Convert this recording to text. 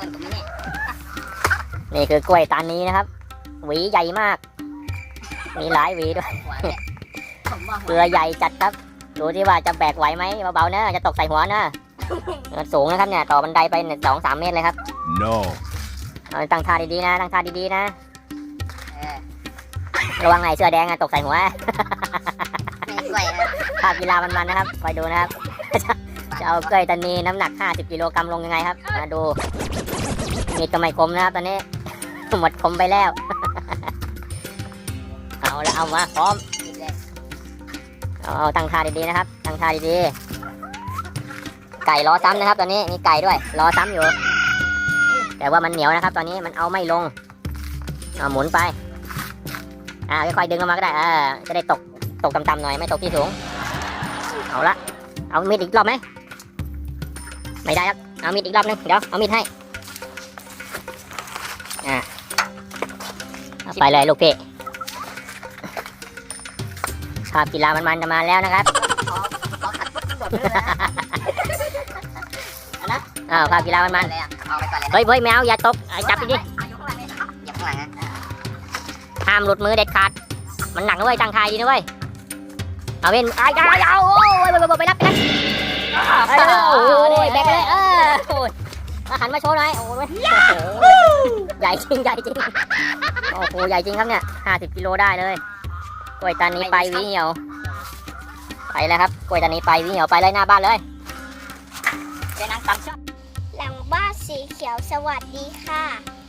ต้นตรงนี้นี่คือกล้วยตานีนะครับ หวีใหญ่มาก มีหลายหวีด้วยเกลือใหญ่จัดครับ ดูที่ว่าจะแบกไหวไหมเบาๆนะจะตกใส่หัวนะสูงนะครับเนี่ยต่อบันไดไปสองสามเมตรเลยครับ No. ตั้งท่าดีๆนะตั้งท่าดีๆนะระวังไอ้เสื้อแดงอะตกใส่หัวกล้วยนะภาพกีฬามันๆนะครับคอยดูนะครับจะเอากล้วยตานีน้ำหนัก 50กิโลกรัมลงยังไงครับมาดู มีดก็ไม่คมนะครับตอนนี้ หมดคมไปแล้ว เอาละเอามาพร้อมเอาเอาตั้งท่าดีๆนะครับ ตั้งท่าดีๆ ไก่รอซ้ำนะครับ ตอนนี้มีไก่ด้วยรอซ้ำอยู่ แต่ว่ามันเหนียวนะครับ ตอนนี้มันเอาไม่ลงเอาหมุนไป อ่าค่อยๆดึงลงมาก็ได้เออจะได้ตกตกต่ำๆหน่อยไม่ตกที่สูง เอาละเอามีดอีกรอบไหมไม่ได้ครับเอามีดอีกรอบนึงเดี๋ยวเอามีดให้ ไปเลยลูกพี่ภาพกีฬามันๆจะมาแล้วนะครับขอขอขัดฟุตบอลด้วยนะอ้าวภาพกีฬามันมาเลยอะเอาไปก่อนเลยๆเฮ้ยเฮ้ยแมวอย่าตกอะจับดีเอายกข้างหลังเลยเหยียบข้างหลังนะๆห้ามหลุดมือเด็ดขาด มันหนักนะเว้ยตั้งทายดีนะเว้ยเอาเว้นอ้ายอ้ายเอาโอ้ยไปไปไปไปรับไปรับเออโอ้ยแบกไปเลยเออโอ้ยมาหันมาโชว์หน่อยโอ้ยโอ้โหให ญ่จริงใหญ่จริงโอ้โหใหญ่จริงครับเนี่ยห้าสิบกิโลได้เลยกล้วยตานีไปหวีเหี่ยว ไปแล้วครับกล้วยตานีไปหวีเหี่ยวไปเลยหน้าบ้านเลยเจ๊นางตำชอบหลังบ้านสีเขียวสวัสดีค่ะ